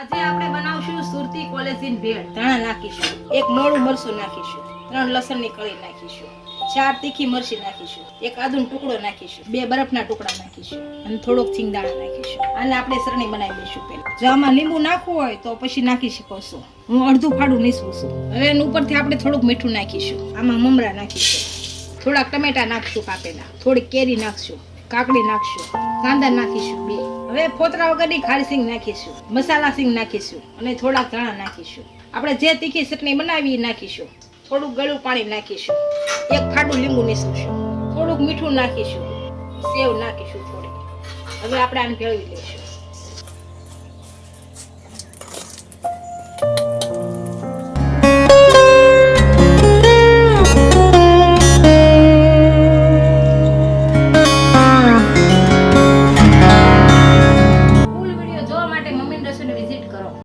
આજે આપણે બનાવશું સુરતી કોલેજીન ભેળ. ધાણા નાખીશું, એક મોળું મરચું નાખીશું, ત્રણ લસણની કળી નાખીશું, ચાર તીખી મરચી નાખીશું, એક આદુનો ટુકડો નાખીશું, બે બરફના ટુકડા નાખીશું, અને થોડોક સિંગદાણા નાખીશું. આને આપણે સરણી બનાવી દઈશું પહેલા. જો આમાં લીંબુ નાખવું હોય તો પછી નાખી શકો હું અડધું ફાડું નીસવું છું. હવે એના ઉપરથી આપણે થોડુંક મીઠું નાખીશું. આમાં મમરા નાખીશું. થોડાક ટમેટા નાખશું કાપેલા. થોડીક કેરી નાખશું. કાકડી નાખશું કાંદા નાખીશું બે. હવે ફોતરા વગરની ખારી સિંગ નાખીશું, મસાલા સિંગ નાખીશું અને થોડાક ધાણા નાખીશું. આપણે જે તીખી ચટણી બનાવી નાખીશું. થોડુંક ગળું પાણી નાખીશું. એક ખાડું લીંબુ નીસવશું થોડુંક મીઠું નાખીશું. સેવ નાખીશું થોડીક હવે આપણે આને ભેળવી લઈશું.